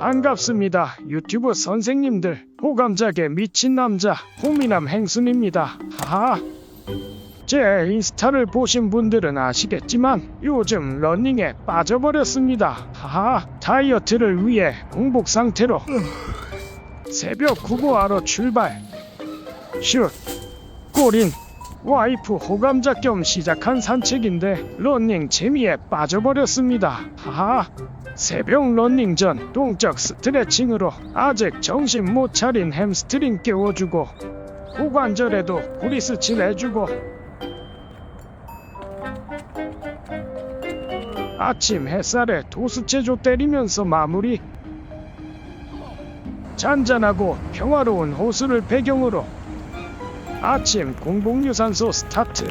반갑습니다. 유튜브 선생님들. 호감작에 미친 남자 호미남 행순입니다. 하하. 제 인스타를 보신 분들은 아시겠지만 요즘 러닝에 빠져버렸습니다. 하하. 다이어트를 위해 공복 상태로 새벽 구보하러 출발. 슛. 꼬린. 와이프 호감작 겸 시작한 산책인데 러닝 재미에 빠져버렸습니다. 하하. 새벽 러닝 전 동적 스트레칭으로 아직 정신 못 차린 햄스트링 깨워주고 고관절에도 구리스 칠 해주고 아침 햇살에 도수체조 때리면서 마무리 잔잔하고 평화로운 호수를 배경으로 아침 공복유산소 스타트.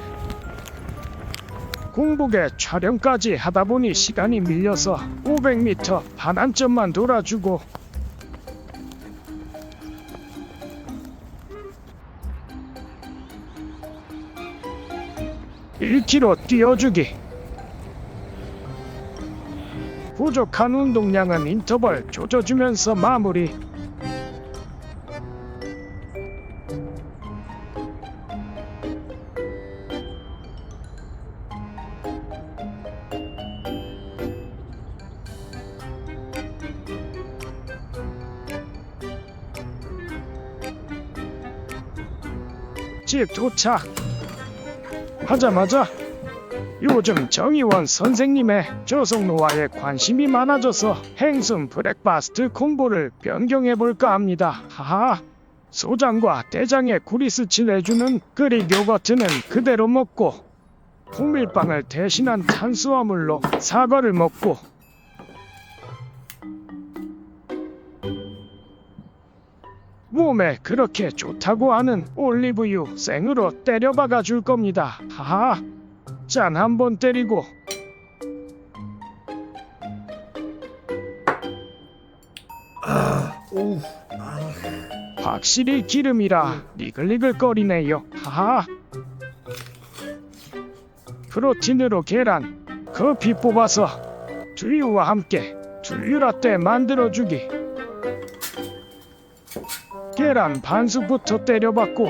공복에 촬영까지 하다 보니 시간이 밀려서 500m 반환점만 돌아주고. (1km) 뛰어주기. 부족한 운동량은 인터벌 조져주면서 마무리 도착 하자마자 요즘 정의원 선생님의 조성노화에 관심이 많아져서 행순 브렉바스트 콤보를 변경해볼까 합니다. 하하. 소장과 대장에 구리스 칠 해주는 그릭 요거트는 그대로 먹고 호밀빵을 대신한 탄수화물로 사과를 먹고 몸에 그렇게 좋다고 하는 올리브유 생으로 때려박아 줄 겁니다. 하하. 짠 한 번 때리고 오우 확실히 기름이라 니글니글 거리네요. 하하. 프로틴으로 계란, 커피 뽑아서 두유와 함께 두유 라떼 만들어주기. 계란 반숙부터 때려박고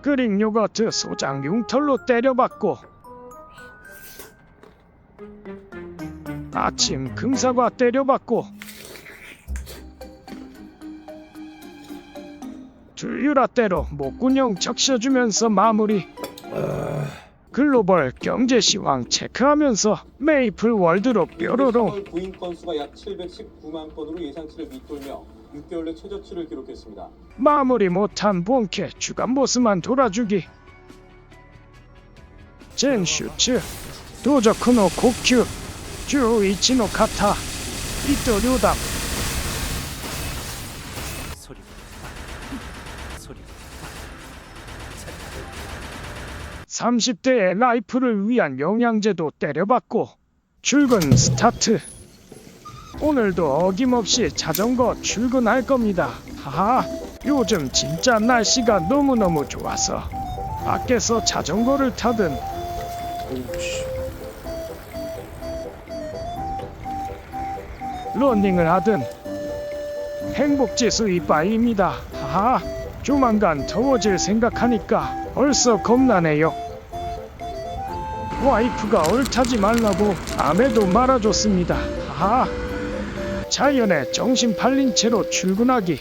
그릭 요거트 소장 융털로 때려박고 아침 금사과 때려박고 두유라떼로 목구녕 적셔주면서 마무리 글로벌 경제 시황 체크하면서 메이플 월드로 뾰로롱. 구인 건수가 약 719만 건으로 예상치를 밑돌며 6개월 내 최저치를 기록했습니다. 마무리 못한 본캐 주간 보스만 돌아주기. 젠슈츠 도저쿠노 고큐 주이치노 카타 이토류답 30대의 라이프를 위한 영양제도 때려받고 출근 스타트 오늘도 어김없이 자전거 출근할 겁니다 하하 요즘 진짜 날씨가 너무너무 좋아서 밖에서 자전거를 타든 러닝을 하든 행복지수 이빠이입니다. 하하, 조만간 더워질 생각하니까 벌써 겁나네요. 와이프가 얼타지 말라고 암에도 말아줬습니다. 하하, 자연에 정신 팔린 채로 출근하기.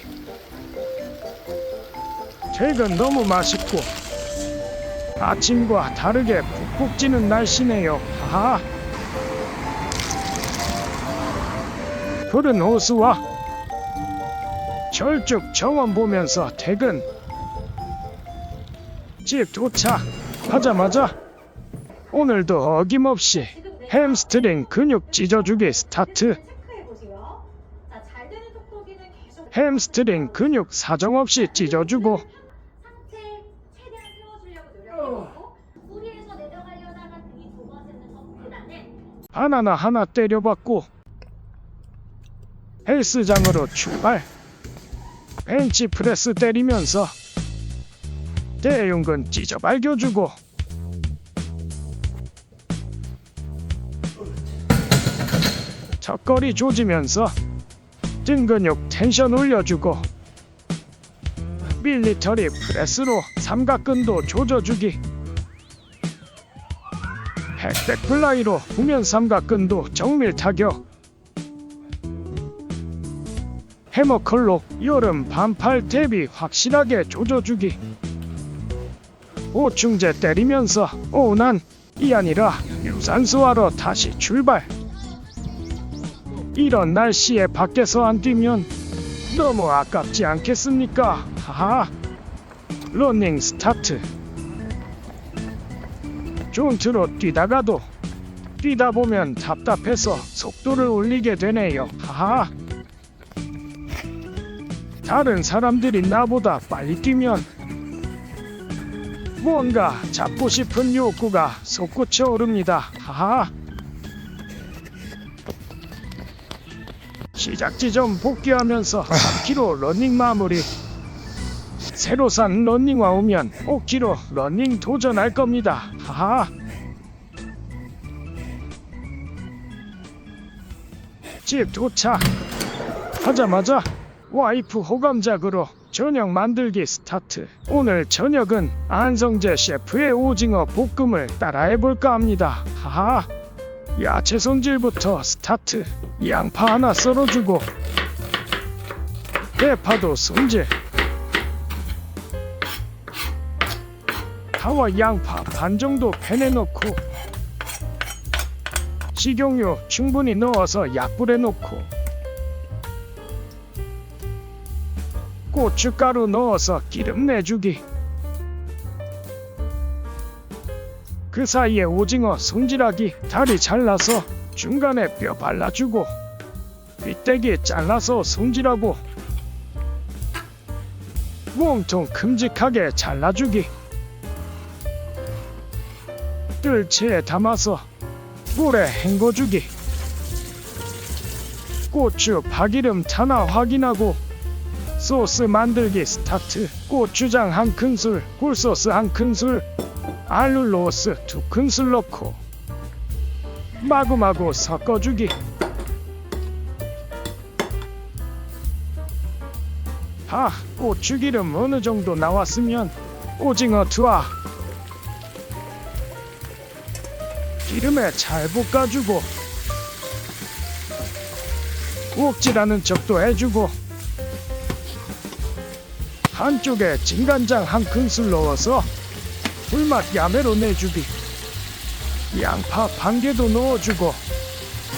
퇴근 너무 맛있고 아침과 다르게 푹푹 찌는 날씨네요. 하하. 푸른 호수와 철쭉 정원 보면서 퇴근 집 도착 하자마자 오늘도 어김없이 햄스트링 근육 찢어주기 스타트. 햄스트링 근육 사정없이 찢어주고. 바나나 하나 때려받고. 헬스장으로 출발. 벤치프레스 때리면서 대용근 찢어 발겨주고 턱걸이 조지면서 등 근육 텐션 올려주고 밀리터리 프레스로 삼각근도 조져주기 헥백 플라이로 후면 삼각근도 정밀 타격 해머컬로 여름 반팔 대비 확실하게 조져주기 오충제 때리면서 오난 이 아니라 유산소하러 다시 출발 이런 날씨에 밖에서 안 뛰면 너무 아깝지 않겠습니까? 하하 러닝 스타트 존트로 뛰다가도 뛰다 보면 답답해서 속도를 올리게 되네요. 하하 다른 사람들이 나보다 빨리 뛰면 뭔가 잡고 싶은 욕구가 솟구쳐 오릅니다. 하하 시작 지점 복귀하면서 3km 러닝 마무리. 새로 산 러닝화 오면 5km 러닝 도전할 겁니다. 하하. 집 도착. 하자마자 와이프 호감작으로 저녁 만들기 스타트. 오늘 저녁은 안성재 셰프의 오징어 볶음을 따라해볼까 합니다. 하하 야채 손질부터 스타트. 양파 하나 썰어주고. 대파도 손질. 파와 양파 반 정도 팬에 넣고. 식용유 충분히 넣어서 약불에 넣고. 고춧가루 넣어서 기름 내주기 그 사이에 오징어 손질하기 다리 잘라서 중간에 뼈 발라주고 빗대기 잘라서 손질하고 몸통 큼직하게 잘라주기. 뜰채에 담아서 물에 헹궈주기. 고추 파기름 타나 확인하고 소스 만들기 스타트. 고추장 한 큰술 굴소스 한 큰술 알룰로스 두 큰술 넣고 마구마구 섞어주기. 아 고추기름 어느 정도 나왔으면 오징어 투하. 기름에 잘 볶아주고 구옥질하는 척도 해주고 한쪽에 진간장 한 큰술 넣어서 불맛 야매로 내주기. 양파 반 개도 넣어주고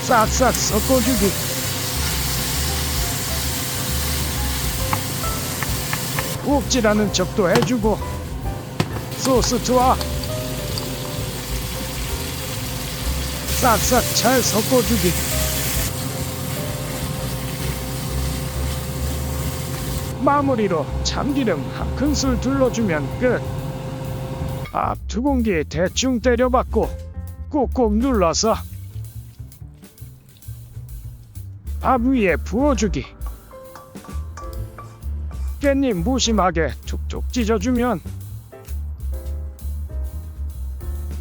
싹싹 섞어주기. 구옥질하는 척도 해주고 소스 투하. 싹싹 잘 섞어주기. 마무리로 참기름 한 큰술 둘러주면 끝. 밥두 공기 대충 때려박고 꾹꾹 눌러서 밥 위에 부어주기. 깻잎 무심하게 툭툭 찢어주면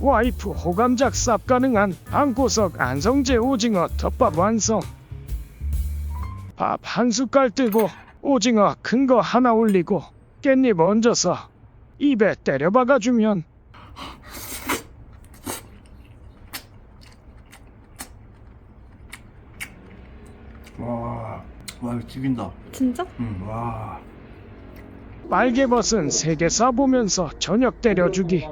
와이프 호감작 쌉 가능한 방구석 안성재 오징어 덮밥 완성. 밥 한 숟갈 뜨고 오징어 큰 거 하나 올리고 깻잎 얹어서 입에 때려 박아주면 와, 와 이거 죽인다. 진짜? 응, 와. 빨개벗은 세개 싸보면서 저녁 때려주기.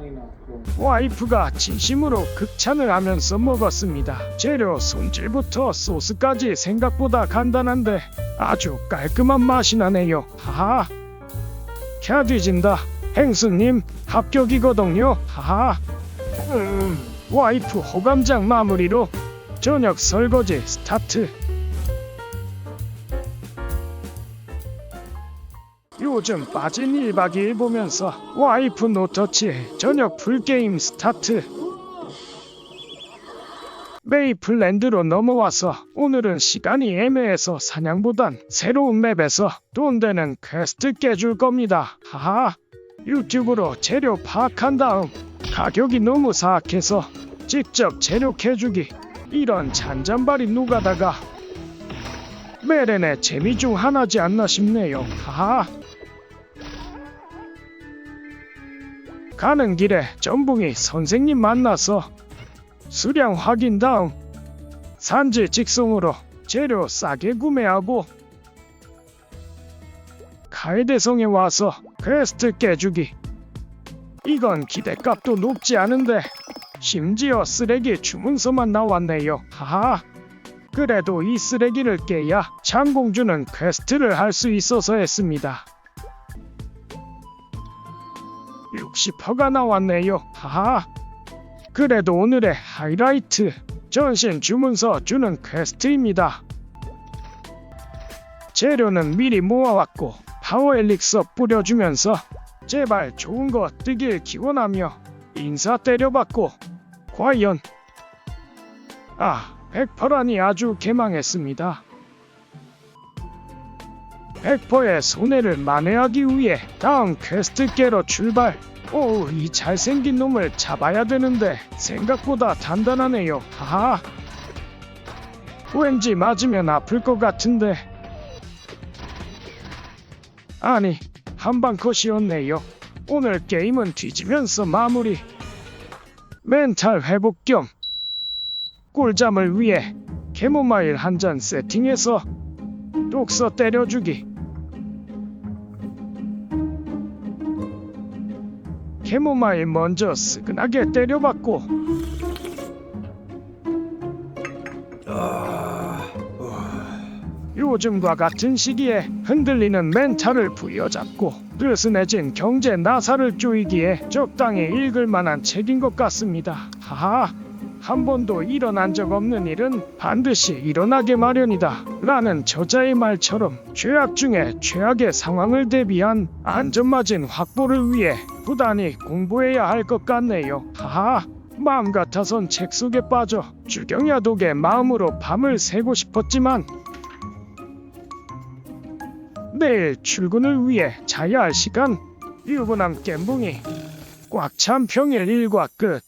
와이프가 진심으로 극찬을 하면서 먹었습니다. 재료 손질부터 소스까지 생각보다 간단한데 아주 깔끔한 맛이 나네요. 하하. 캬 뒤진다. 행수님 합격이거든요. 하하. 음, 와이프 호감장 마무리로 저녁 설거지 스타트. 요즘 빠진 1박 2일 보면서 와이프 노터치 저녁 풀게임 스타트 메이플랜드로 넘어와서 오늘은 시간이 애매해서 사냥보단 새로운 맵에서 돈 되는 퀘스트 깨줄 겁니다. 하하 유튜브로 재료 파악한 다음 가격이 너무 사악해서 직접 재료캐주기 이런 잔잔바리 누가다가 메렌의 재미 중 하나지 않나 싶네요. 하하. 가는 길에 전붕이 선생님 만나서 수량 확인 다음 산지 직송으로 재료 싸게 구매하고 가이대성에 와서 퀘스트 깨주기. 이건 기대값도 높지 않은데 심지어 쓰레기 주문서만 나왔네요. 하하. 그래도 이 쓰레기를 깨야 장공주는 퀘스트를 할 수 있어서 했습니다. 60%가 나왔네요. 하하. 그래도 오늘의 하이라이트 전신 주문서 주는 퀘스트입니다. 재료는 미리 모아왔고 파워 엘릭서 뿌려주면서 제발 좋은 거 뜨길 기원하며 인사 때려받고 과연 아 100%라니 아주 개망했습니다. 100%의 손해를 만회하기 위해 다음 퀘스트께로 출발 오, 이 잘생긴 놈을 잡아야 되는데 생각보다 단단하네요. 하하. 왠지 맞으면 아플 것 같은데. 아니, 한방 컷이었네요. 오늘 게임은 뒤지면서 마무리. 멘탈 회복 겸 꿀잠을 위해 캐모마일 한 잔 세팅해서 독서 때려주기. 캐모마일 먼저 스근하게 때려봤고 요즘과 같은 시기에 흔들리는 멘탈을 부여잡고 느슨해진 경제 나사를 쪼이기에 적당히 읽을 만한 책인 것 같습니다. 하하. 한 번도 일어난 적 없는 일은 반드시 일어나게 마련이다. 라는 저자의 말처럼 최악 중에 최악의 상황을 대비한 안전마진 확보를 위해 부단히 공부해야 할 것 같네요. 하하. 마음 같아선 책 속에 빠져 주경야 독의 마음으로 밤을 새고 싶었지만 내일 출근을 위해 자야 할 시간. 유부남 겜붕이 꽉 찬 평일 일과 끝